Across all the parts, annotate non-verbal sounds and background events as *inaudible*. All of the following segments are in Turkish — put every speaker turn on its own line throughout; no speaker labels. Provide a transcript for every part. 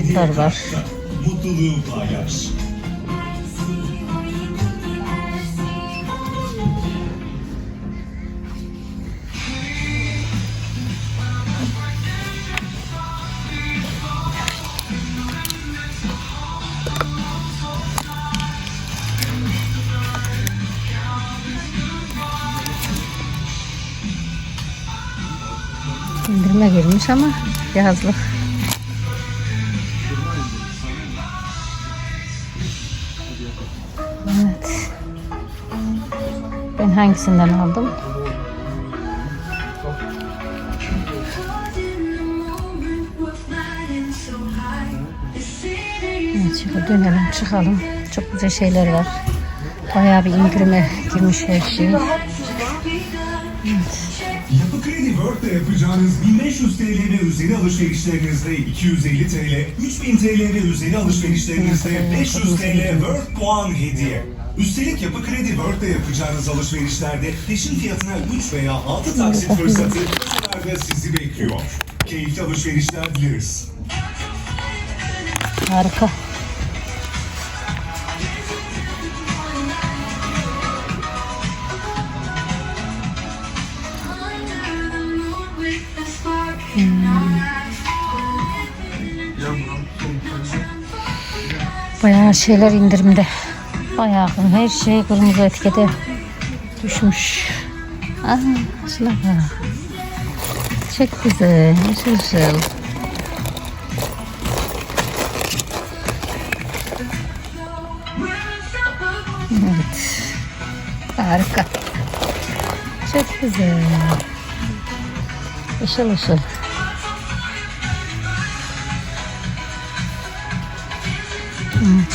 tişörtler var.
Mutluluğu paylaş.
İndirime girmiş ama yazlık. Hangisinden aldım? Evet şöyle dönelim çıkalım. Çok güzel şeyler var. Bayağı bir indirime girmiş her şey.
Yapı Kredi World'da yapacağınız 1500 TL ve üzeri alışverişlerinizde 250 TL, 3000 TL ve üzeri alışverişlerinizde 500 TL World puan hediye. Üstelik Yapı Kredi World'da yapacağınız alışverişlerde peşin fiyatına 3 veya 6 taksit fırsatı kasalarda sizi bekliyor. Keyifli alışverişler dileriz.
Harika. Bayağı şeyler indirimde. Bayağı her şey kırmızı etikete düşmüş. Aa, şuna bak. Çok güzel, ışıl ışıl. Evet. Harika. Çok güzel. Işıl ışıl.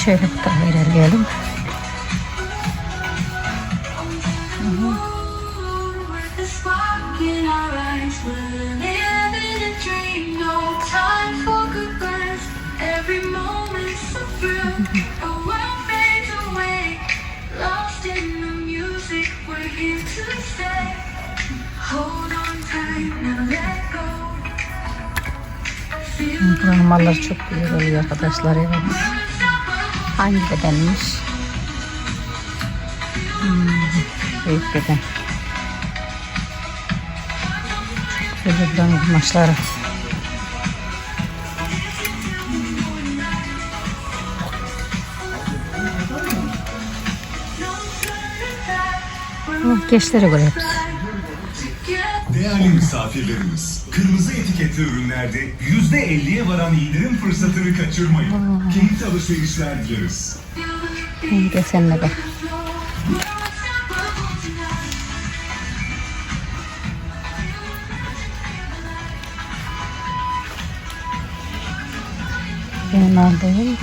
Şöyle bu tarafa ilerleyelim. Buranın çok güzel oluyor arkadaşlar. Evet. Hangi bedenmiş? Hmm, büyük beden. Güzel buranın kumaşları. Gençlere göre hepsi.
Değerli misafirlerimiz, kırmızı etiketli ürünlerde %50'ye varan indirim fırsatını kaçırmayın. Keyifli alışverişler dileriz.
Bir de seninle bak. Benim aldığım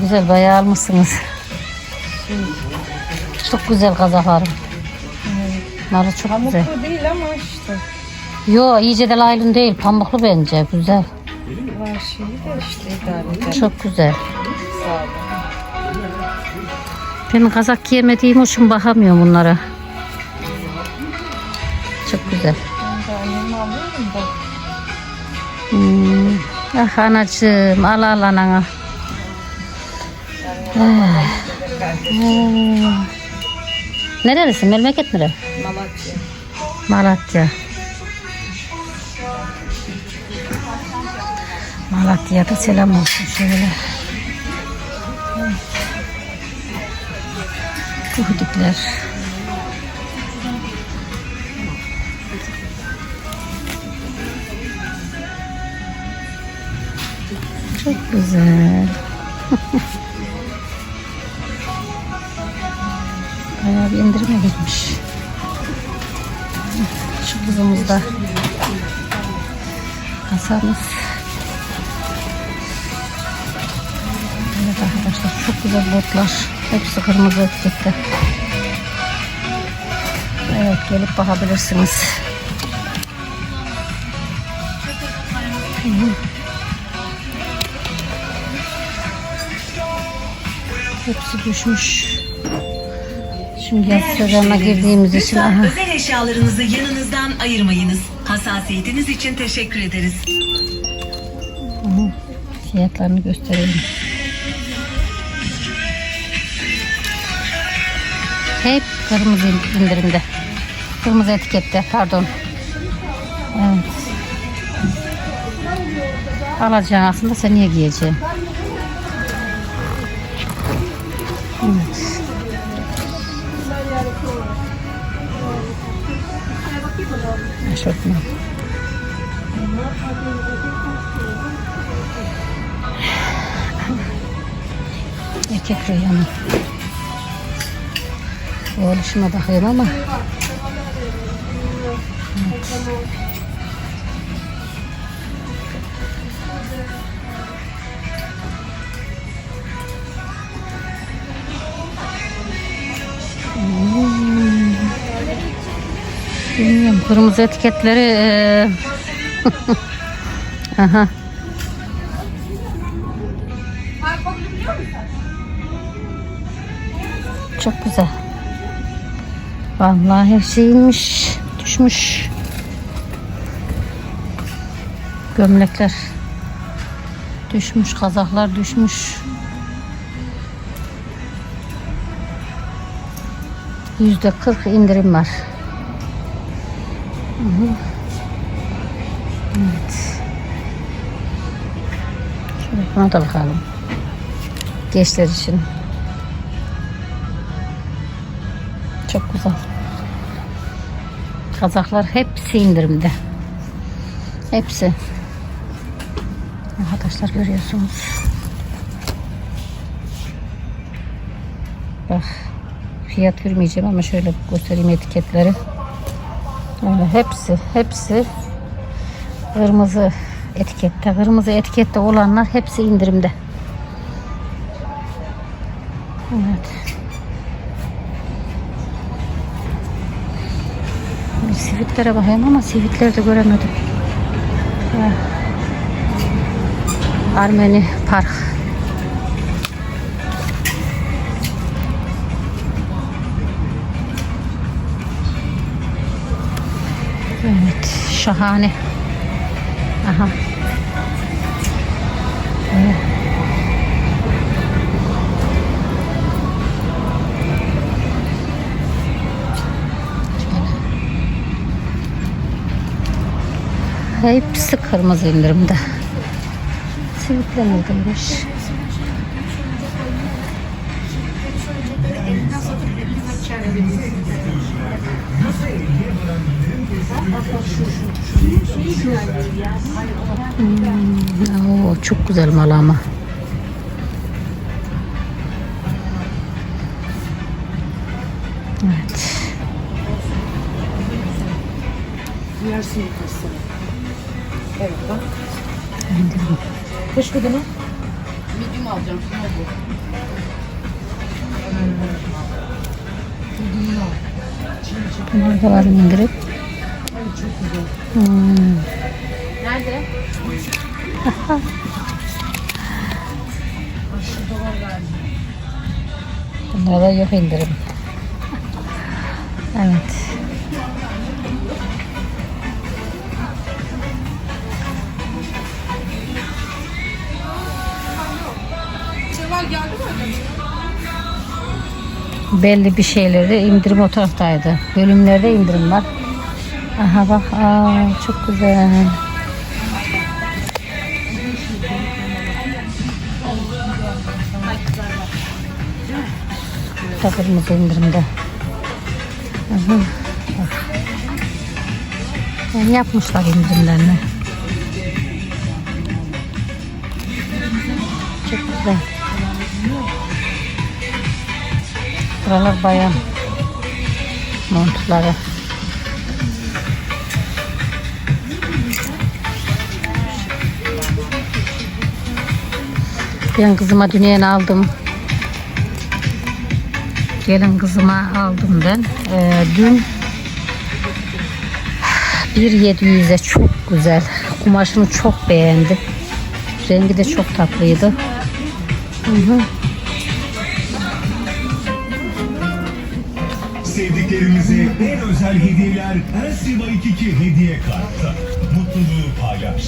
güzel bayağı almışsınız. Çok güzel kazaklarım. Bunları çok güzel.
Pamuklu değil ama işte.
Yo iyice de laylon değil pamuklu bence güzel.
Var şeyi de işte idare eder.
Çok güzel.
Sağ.
Ben kazak giyemediğim için bakamıyorum bunlara. Çok güzel.
Ben de annemi alıyorum da.
Hmm. Ah anacığım al al anana. Ah. Ah. Nerelisin? Memleket nere?
Malatya.
Malatya. Malatya'da selam olsun şöyle. Kuhuduklar. Çok güzel. *laughs* Bayağı bir indirime gitmiş. Şu kızımızda kasamız. Evet arkadaşlar çok güzel botlar. Hepsi kırmızı etikette. Evet gelip bakabilirsiniz. Hepsi düşmüş. Şimdi yaz sezonuna girdiğimiz için aha.
özel eşyalarınızı yanınızdan ayırmayınız. Hassasiyetiniz için teşekkür ederiz.
Fiyatlarını gösterelim. Hep kırmızı indirimde. Kırmızı etikette pardon. Evet. Alacağın aslında sen niye giyeceksin? Evet. Eşofman. Erkek reyonu. Oluşuma bakıyorum ama. Bilmiyorum kırmızı etiketleri eee, *laughs* Aha. Çok güzel. Vallahi her şey düşmüş. Gömlekler düşmüş, kazaklar düşmüş. Yüzde kırk indirim var. Evet. Şöyle buna da bakalım. Gençler için. Çok güzel. Kazaklar hepsi indirimde. Hepsi. Arkadaşlar görüyorsunuz. Bak. Fiyat vermeyeceğim ama şöyle göstereyim etiketleri. Öyle hepsi, hepsi kırmızı etikette. Kırmızı etikette olanlar hepsi indirimde. Evet. Bir sivitlere bakayım ama sivitleri de göremedim. Ha. Armeni Park. Şahane. Aha. Evet. Hepsi kırmızı indirimde. Sivitler neredeymiş? Hmm, oo, çok güzel mal ama. Evet.
Evet bak.
indirim.
Kadını. Medium alacağım. Şuna bu.
Bunlar da var indirim. Hmm.
Nerede?
Bunlarda yok indirim. Evet. Belli bir şeylerde indirim o taraftaydı. Bölümlerde indirim var. Aha bak aa, çok güzel. Da kırmızı indirimde. Aha, bak. Yani yapmışlar indirimlerini. Çok güzel. Buralar bayan montları. Ben kızıma düğün aldım. Gelin kızıma aldım ben. Ee, dün 1700'e çok güzel. Kumaşını çok beğendim. Rengi de çok tatlıydı. Hı hı.
sevdiklerimize en özel hediyeler Elsiva 22 hediye kartı. Mutluluğu paylaş.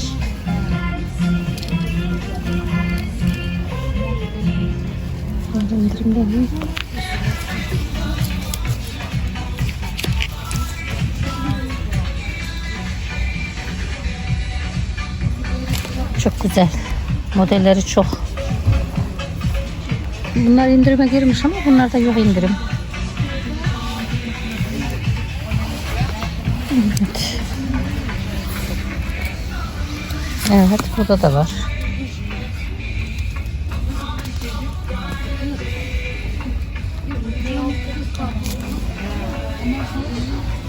Burada indirimde güzel. Modelleri çok. Bunlar indirime girmiş ama bunlarda yok indirim. Evet. Evet burada da var.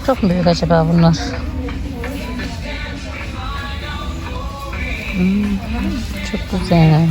Çok büyük acaba bunlar? Hmm, çok güzel.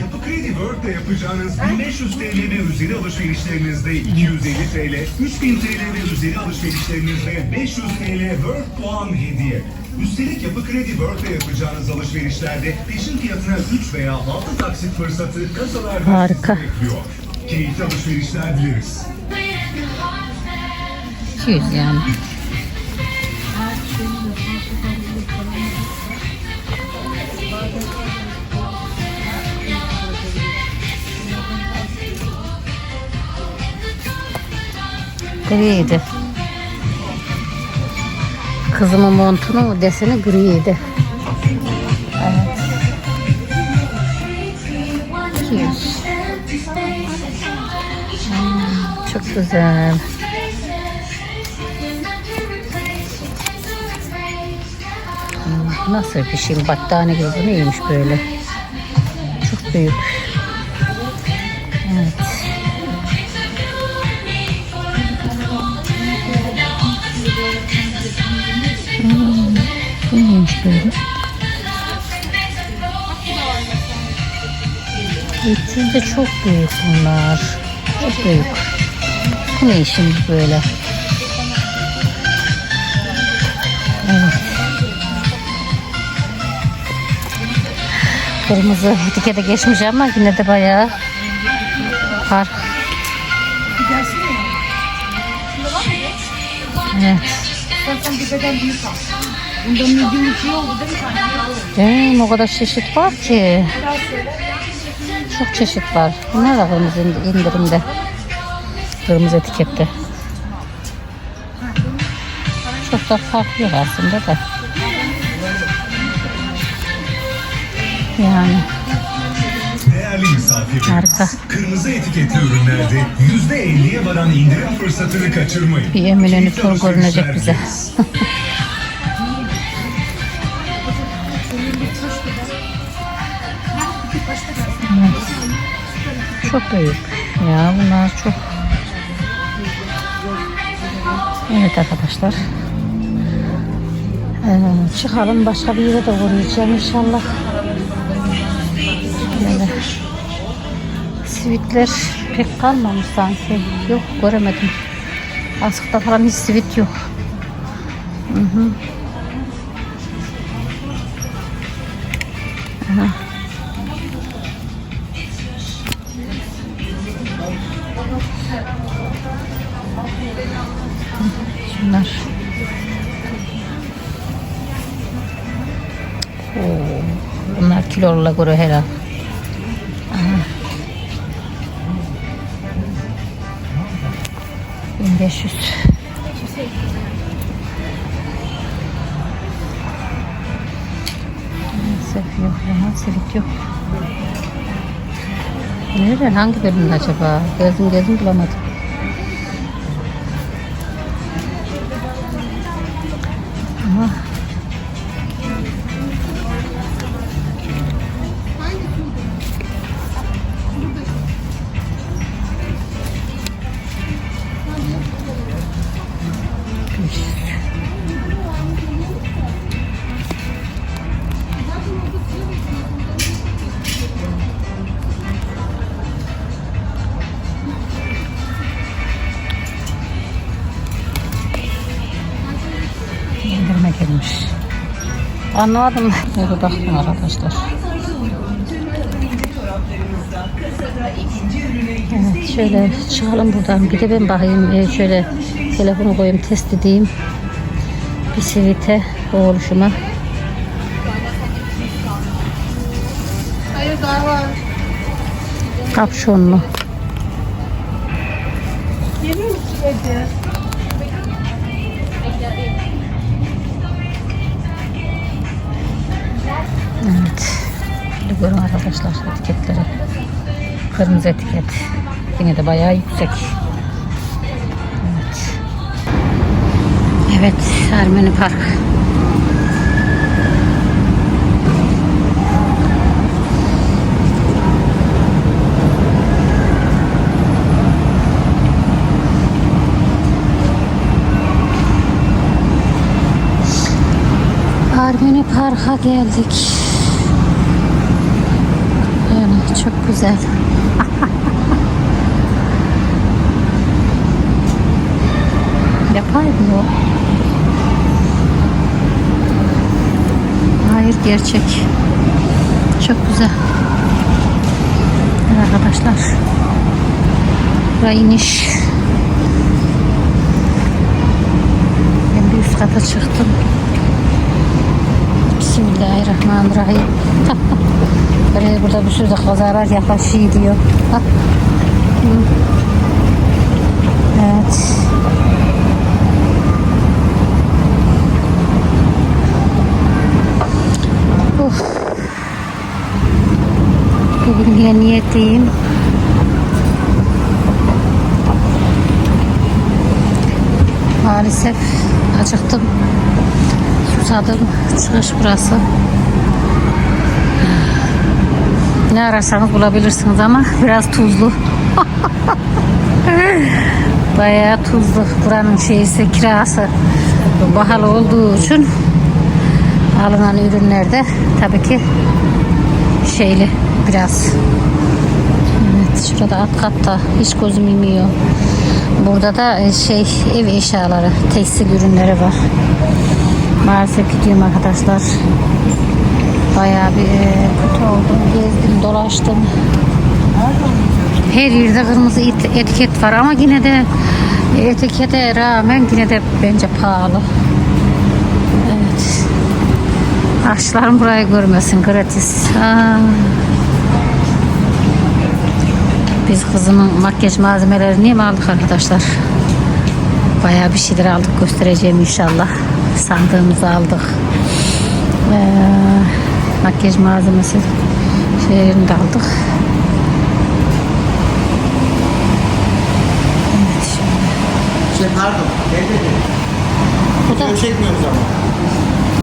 Yapı Kredi World'da yapacağınız 1500 TL ve üzeri alışverişlerinizde 250 TL, 3000 TL ve üzeri alışverişlerinizde 500 TL World puan hediye. Üstelik Yapı Kredi World'da yapacağınız alışverişlerde peşin fiyatına 3 veya 6 taksit fırsatı kasalarda
Harika.
sizi bekliyor. Keyifli alışverişler dileriz.
200 Griydi. Kızımın montunun deseni griydi. Evet. 200. Çok güzel. Nasıl bir şey? Battaniye gibi neymiş böyle? Çok büyük. Böyle? Bütçede çok büyük bunlar. Çok büyük. Bu ne işimiz böyle? Evet. Kırmızı etikete geçmiş ama yine de bayağı fark. Evet.
Bunda medium bir şey oldu değil mi?
Değil? O kadar çeşit var ki. Çok çeşit var. Bunlar da kırmızı indirimde. Kırmızı etikette. Çok da fark yok aslında da. Yani
Değerli misafirlerimiz,
Harika.
kırmızı etiketli ürünlerde %50'ye varan indirim fırsatını kaçırmayın.
Bir Eminönü tur görünecek bize. *laughs* çok büyük. Ya bunlar çok. Evet arkadaşlar. Ee, çıkalım başka bir yere de uğrayacağım inşallah. Böyle. Sivitler pek kalmamış sanki. Yok göremedim. Askıda falan hiç sivit yok. Hı hı. Aha. Kilolarla göre herhal. Aha. 1500. Maalesef yok ya, silik yok. Nereden, hangi bölümde acaba? Gezdim gezdim bulamadım. Anlamadım. Böyle baktım arkadaşlar.
Ürün
Şöyle çıkalım buradan. Bir de ben bakayım. e, şöyle telefonu koyayım test edeyim. Bir sivite oluşuma.
Hayır daha var.
Görün arkadaşlar etiketleri. Kırmızı etiket. Yine de bayağı yüksek. Evet. Evet, Ermeni Park. Ermeni Park'a geldik. Yani çok güzel. *laughs* Yapay mı o? Hayır gerçek. Çok güzel. Evet arkadaşlar. Buraya iniş. Ben bir üst kata çıktım. Bismillahirrahmanirrahim. *laughs* Buraya burada bir sürü de kazalar yaklaşıyor diyor. Hı. evet. Bugün niye niyetliyim? Maalesef acıktım. Susadım. Çıkış burası. Ne ararsanız bulabilirsiniz ama biraz tuzlu. *laughs* Bayağı tuzlu. Buranın şeysi kirası pahalı olduğu için alınan ürünlerde tabii ki şeyli biraz. Evet şurada alt katta hiç gözüm yemiyor. Burada da e, şey ev eşyaları, tekstil ürünleri var. Maalesef gidiyorum arkadaşlar. Bayağı bir e, kötü oldum. Gezdim, dolaştım. Her yerde kırmızı et- etiket var ama yine de etikete rağmen yine de bence pahalı. Evet. Aşçılarım burayı görmesin gratis. Aa. Biz kızımın makyaj malzemelerini mi aldık arkadaşlar? Bayağı bir şeyler aldık göstereceğim inşallah. Sandığımızı aldık. Ee, makyaj malzemesi şeylerini de aldık. Evet, şimdi.
Şey pardon. Ne dedi? Video çekmiyoruz ama.